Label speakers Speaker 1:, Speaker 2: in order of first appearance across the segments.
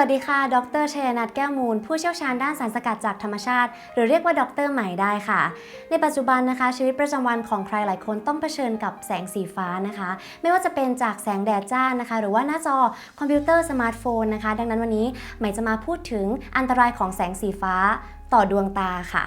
Speaker 1: สวัสดีค่ะ ดรชัยนัทแก้วมูล ผู้เชี่ยวชาญด้านสารสกัดจากธรรมชาติ หรือเรียกว่าดรใหม่ได้ค่ะ ในปัจจุบันนะคะ ชีวิตประจำวันของใครหลายคนต้องเผชิญกับแสงสีฟ้านะคะ ไม่ว่าจะเป็นจากแสงแดดจ้านะคะ หรือว่าหน้าจอคอมพิวเตอร์สมาร์ทโฟนนะคะ ดังนั้นวันนี้ใหม่จะมาพูดถึงอันตรายของแสงสีฟ้า ต่อดวงตาค่ะ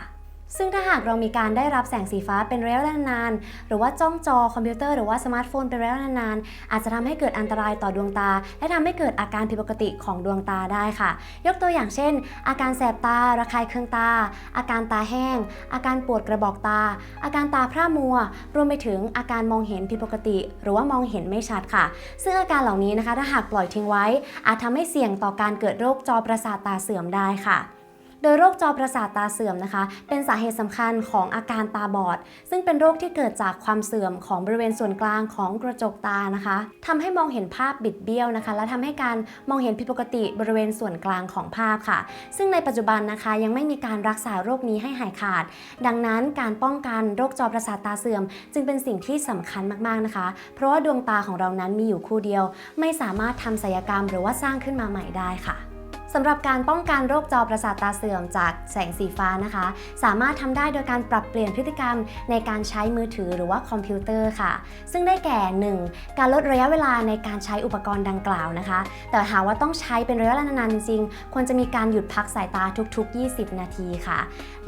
Speaker 1: ซึ่งถ้าหากเรามีการได้รับแสงสีฟ้าเป็นระยะเวลานานๆหรือว่าจ้องจอคอมพิวเตอร์หรือว่าสมาร์ทโฟนเป็นระยะเวลานานๆอาจจะทำให้เกิดอันตรายต่อดวงตา และทำให้เกิดอาการผิดปกติของดวงตาได้ค่ะ ยกตัวอย่างเช่น อาการแสบตา ระคายเคืองตา อาการตาแห้ง อาการปวดกระบอกตา อาการตาพร่ามัว รวมไปถึงอาการมองเห็นผิดปกติ หรือว่ามองเห็นไม่ชัดค่ะ ซึ่งอาการเหล่านี้นะคะถ้าหากปล่อยทิ้งไว้ อาจทำให้เสี่ยงต่อการเกิดโรคจอประสาทตาเสื่อมได้ค่ะ โดยโรคจอประสาทตาเสื่อมนะคะ เป็นสาเหตุสำคัญของอาการตาบอด ซึ่งเป็นโรคที่เกิดจากความเสื่อมของบริเวณส่วนกลางของกระจกตานะคะทำให้มองเห็นภาพบิดเบี้ยวนะคะ และทำให้การมองเห็นผิดปกติบริเวณส่วนกลางของภาพค่ะ ซึ่งในปัจจุบันนะคะยังไม่มีการรักษาโรคนี้ให้หายขาด ดังนั้นการป้องกันโรคจอประสาทตาเสื่อม จึงเป็นสิ่งที่สำคัญมากๆนะคะ เพราะว่าดวงตาของเรานั้นมีอยู่คู่เดียว ไม่สามารถทำศัลยกรรม หรือว่าสร้างขึ้นมาใหม่ได้ค่ะ สำหรับการป้องกันโรคจอประสาทตาเสื่อมจากแสงสีฟ้านะคะ สามารถทำได้โดยการปรับเปลี่ยนพฤติกรรมในการใช้มือถือหรือว่าคอมพิวเตอร์ค่ะ ซึ่งได้แก่ 1. การลดระยะเวลาในการใช้อุปกรณ์ดังกล่าวนะคะ แต่หากว่าต้องใช้เป็นระยะเวลานานจริง ควรจะมีการหยุดพักสายตาทุก ๆ 20 นาทีค่ะ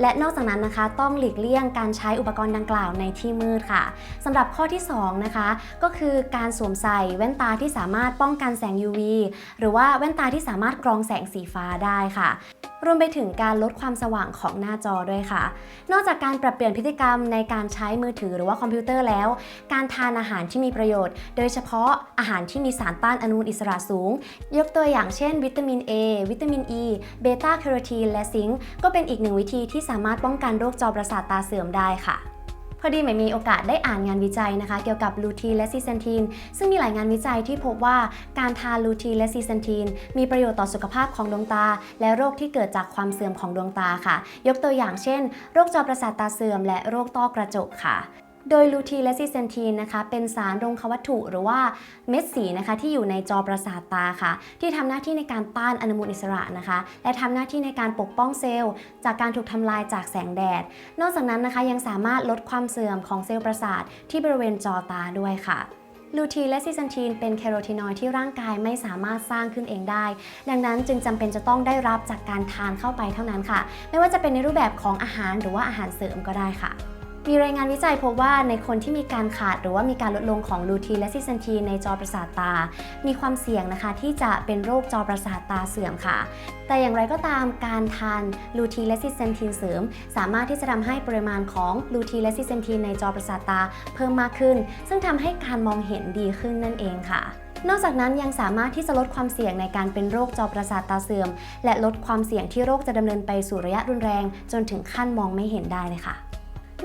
Speaker 1: และนอกจากนั้นนะคะ ต้องหลีกเลี่ยงการใช้อุปกรณ์ดังกล่าวในที่มืดค่ะสำหรับข้อที่ 2 นะคะ ก็คือการสวมใส่แว่นตาที่สามารถป้องกันแสง UV หรือว่าแว่นตาที่สามารถกรองแสงสีฟ้าได้ค่ะ รวมไปถึงการลดความสว่างของหน้าจอด้วยค่ะ นอกจากการปรับเปลี่ยนพฤติกรรมในการใช้มือถือหรือว่าคอมพิวเตอร์แล้ว การทานอาหารที่มีประโยชน์ โดยเฉพาะอาหารที่มีสารต้านอนุมูลอิสระสูง ยกตัวอย่างเช่น วิตามิน A วิตามิน E เบต้าแคโรทีนและซิงค์ก็เป็นอีกหนึ่งวิธีที่สามารถป้องกันโรคจอประสาทตาเสื่อมได้ค่ะ พอดีใหม่มีโอกาสได้อ่านงานวิจัยนะคะ เกี่ยวกับลูทีและซีเซนทีนซึ่งมีหลายงานวิจัยที่พบว่าการทานลูทีและซีเซนทีนมีประโยชน์ต่อสุขภาพของดวงตา และโรคที่เกิดจากความเสื่อมของดวงตาค่ะ ยกตัวอย่างเช่น โรคจอประสาทตาเสื่อม และโรคต้อกระจกค่ะ โดยลูทีและซีเซนทีนนะคะ เป็นสารรงควัตถุหรือว่าเม็ดสีนะคะที่อยู่ในจอประสาทตาค่ะ ที่ทำหน้าที่ในการต้านอนุมูลอิสระนะคะ และทำหน้าที่ในการปกป้องเซลล์ จากการถูกทำลายจากแสงแดด นอกจากนั้นนะคะยังสามารถลดความเสื่อมของเซลล์ประสาทที่บริเวณจอตาด้วยค่ะลูทีนและซิซันทีนเป็นแคโรทีนอยด์ที่ร่างกายไม่สามารถสร้างขึ้นเองได้ ดังนั้นจึงจำเป็นจะต้องได้รับจากการทานเข้าไปเท่านั้นค่ะ ไม่ว่าจะเป็นในรูปแบบของอาหารหรือว่าอาหารเสริมก็ได้ค่ะ มีรายงานวิจัยพบว่าในคนที่มีการขาดหรือว่ามีการลดลงของลูทีนและซิซันทีนในจอประสาทตา มีความเสี่ยงนะคะที่จะเป็นโรคจอประสาทตาเสื่อมค่ะ แต่อย่างไรก็ตามการทานลูทีนและซิเซนทีนเสริม สามารถที่จะทำให้ปริมาณของลูทีนและซิเซนทีนในจอประสาทตาเพิ่มมากขึ้น ซึ่งทำให้การมองเห็นดีขึ้นนั่นเองค่ะนอกจากนั้นยังสามารถที่จะลดความเสี่ยงในการเป็นโรคจอประสาทตาเสื่อม และลดความเสี่ยงที่โรคจะดำเนินไปสู่ระยะรุนแรง จนถึงขั้นมองไม่เห็นได้เลยค่ะ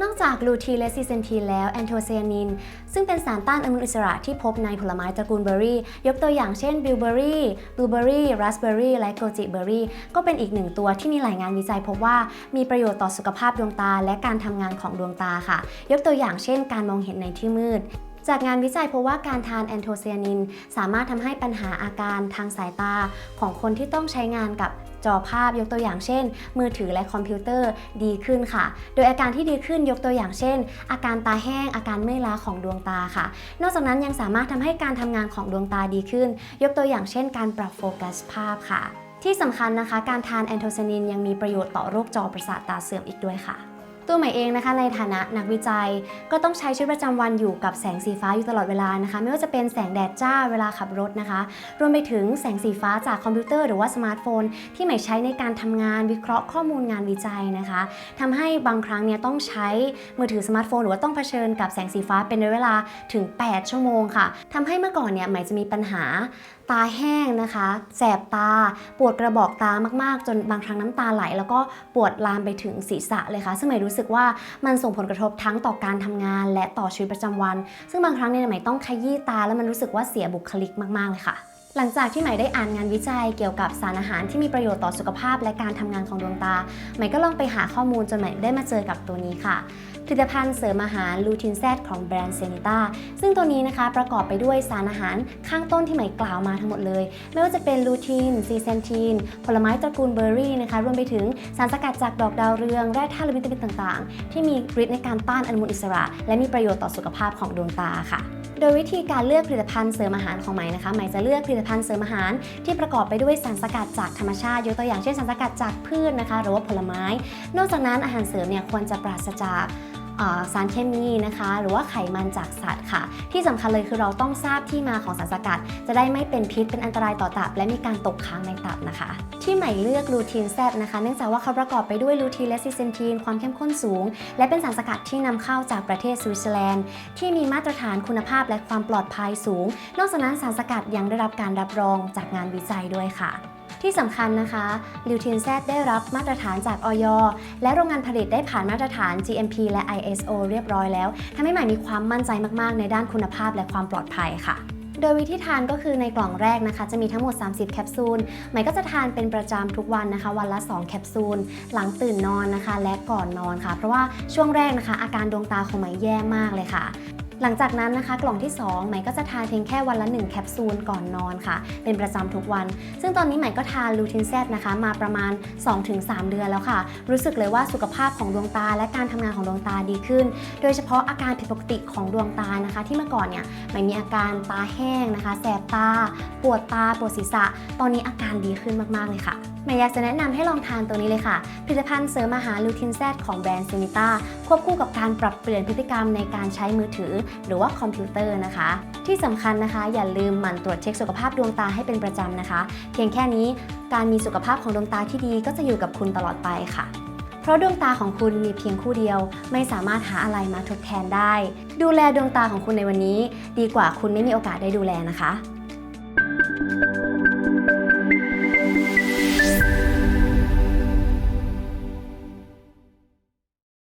Speaker 1: นอกจากลูทีนและซีเซนทีนแล้วแอนโทไซยานิน ซึ่งเป็นสารต้านอนุมูลอิสระที่พบในผลไม้ตระกูลเบอร์รี่ ยกตัวอย่างเช่นบิลเบอร์รี่บลูเบอร์รี่ราสเบอร์รี่และโกจิเบอร์รี่ ก็เป็นอีกหนึ่งตัวที่มีหลายงานวิจัยพบว่ามีประโยชน์ต่อสุขภาพดวงตา และการทำงานของดวงตาค่ะ ยกตัวอย่างเช่น การมองเห็นในที่มืดจากงานวิจัยพบว่าการทานแอนโทไซยานิน สามารถทำให้ปัญหาอาการทางสายตาของคนที่ต้องใช้งานกับ จอภาพยกตัวอย่างเช่น มือถือและคอมพิวเตอร์ดีขึ้นค่ะ โดยอาการที่ดีขึ้นยกตัวอย่างเช่น อาการตาแห้ง อาการเมื่อยล้าของดวงตาค่ะ นอกจากนั้นยังสามารถทำให้การทำงานของดวงตาดีขึ้น ยกตัวอย่างเช่น การปรับโฟกัสภาพค่ะ ที่สำคัญนะคะ การทานแอนโทไซนินยังมีประโยชน์ต่อโรคจอประสาทตาเสื่อมอีกด้วยค่ะ ตัวใหม่เองนะคะในฐานะนักวิจัย ก็ต้องใช้ชีวิตประจำวันอยู่กับแสงสีฟ้าอยู่ตลอดเวลานะคะ ไม่ว่าจะเป็นแสงแดดจ้าเวลาขับรถนะคะ รวมไปถึงแสงสีฟ้าจากคอมพิวเตอร์หรือว่าสมาร์ทโฟน ที่ใหม่ใช้ในการทำงานวิเคราะห์ข้อมูลงานวิจัยนะคะทำให้บางครั้งเนี่ยต้องใช้มือถือสมาร์ทโฟนหรือว่าต้องเผชิญกับแสงสีฟ้าเป็นระยะเวลาถึง 8 ชั่วโมงค่ะทำให้เมื่อก่อนเนี่ยใหม่จะมีปัญหา ตาแห้งนะคะ แสบตา ปวดกระบอกตามากๆ จนบางครั้งน้ำตาไหล แล้วก็ปวดลามไปถึงศีรษะเลยค่ะ ซึ่งหม่รู้สึกว่ามันส่งผลกระทบทั้งต่อการทำงาน และต่อชีวิตประจำวัน ซึ่งบางครั้งเนี่ยหม่ต้องขยี้ตาแล้วมันรู้สึกว่าเสียบุคลิกมากๆเลยค่ะหลังจากที่ใหม่ได้อ่านงานวิจัยเกี่ยวกับสารอาหารที่มีประโยชน์ต่อสุขภาพและการทำงานของดวงตา ใหม่ก็ลองไปหาข้อมูลจนใหม่ได้มาเจอกับตัวนี้ค่ะ ผลิตภัณฑ์เสริมอาหารลูทินแซดของแบรนด์เซนิต้าซึ่งตัวนี้นะคะประกอบไปด้วยสารอาหารข้างต้นที่หม่กล่าวมาทั้งหมดเลย ไม่ว่าจะเป็นลูทีนซีเซนทีน ผลไม้ตระกูลเบอร์รี่นะคะรวมไปถึงสารสกัดจากดอกดาวเรืองแร่ธาตุและวิตามินต่างๆ ที่มีฤทธิ์ในการต้านอนุมูลอิสระ และมีประโยชน์ต่อสุขภาพของดวงตาค่ะโดยวิธีการเลือกผลิตภัณฑ์เสริมอาหารของไหมนะคะไหมจะเลือกผลิตภัณฑ์เสริมอาหาร ที่ประกอบไปด้วยสารสกัดจากธรรมชาติยกตัวอย่างเช่นสารสกัดจากพืชนะคะ หรือว่าผลไม้ นอกจากนั้นอาหารเสริมเนี่ยควรจะปราศจาก สารเคมีนะคะ หรือว่าไขมันจากสัตว์ค่ะ ที่สำคัญเลยคือเราต้องทราบที่มาของสารสกัด จะได้ไม่เป็นพิษเป็นอันตรายต่อตับ และมีการตกค้างในตับนะคะ ที่ใหม่เลือกลูทีนแซนะคะเนื่องจากว่าเขาประกอบไปด้วยลูทีนและซิเซนทีนความเข้มข้นสูง และเป็นสารสกัดที่นำเข้าจากประเทศสวิตเซอร์แลนด์ ที่มีมาตรฐานคุณภาพและความปลอดภัยสูง นอกจากนั้นสารสกัดยังได้รับการรับรองจากงานวิจัยด้วยค่ะ ที่สำคัญนะคะลิวทินแซดได้รับมาตรฐานจากออยและโรงงานผลิตได้ผ่านมาตรฐาน GMP และ ISO เรียบร้อยแล้วทำให้ใหม่มีความมั่นใจมาก ๆ ในด้านคุณภาพและความปลอดภัยค่ะโดยวิธีทานก็คือในกล่องแรกนะคะ จะมีทั้งหมด 30 แคปซูลใหม่ก็จะทานเป็นประจำทุกวันนะคะ วันละ 2 แคปซูล หลังตื่นนอนนะคะ และก่อนนอนค่ะ เพราะว่าช่วงแรกนะคะ อาการดวงตาของใหม่แย่มากเลยค่ะ หลังจากนั้นนะคะกล่องที่ 2 ใหม่ก็จะทานเพียงแค่วันละ 1 แคปซูลก่อนนอนค่ะ เป็นประจำทุกวัน ซึ่งตอนนี้ใหม่ก็ทานลูทินแซนะคะ มาประมาณ 2-3 เดือนแล้วค่ะ รู้สึกเลยว่าสุขภาพของดวงตาและการทำงานของดวงตาดีขึ้น โดยเฉพาะอาการผิดปกติของดวงตานะคะ ที่เมื่อก่อนเนี่ยใหม่มีอาการตาแห้งนะคะ แสบตา ปวดตา ปวดศีรษะ ตอนนี้อาการดีขึ้นมาก ๆ เลยค่ะใหม่อยากจะแนะนำให้ลองทานตัวนี้เลยค่ะ ผลิตภัณฑ์เสริมอาหารลูทินแซดของแบรนด์เซนิต้าควบคู่กับการปรับเปลี่ยนพฤติกรรมในการใช้มือถือหรือว่าคอมพิวเตอร์นะคะ ที่สำคัญนะคะ อย่าลืมหมั่นตรวจเช็คสุขภาพดวงตาให้เป็นประจำนะคะ เพียงแค่นี้การมีสุขภาพของดวงตาที่ดีก็จะอยู่กับคุณตลอดไปค่ะเพราะดวงตาของคุณมีเพียงคู่เดียว ไม่สามารถหาอะไรมาทดแทนได้ ดูแลดวงตาของคุณในวันนี้ ดีกว่าคุณไม่มีโอกาสได้ดูแลนะคะ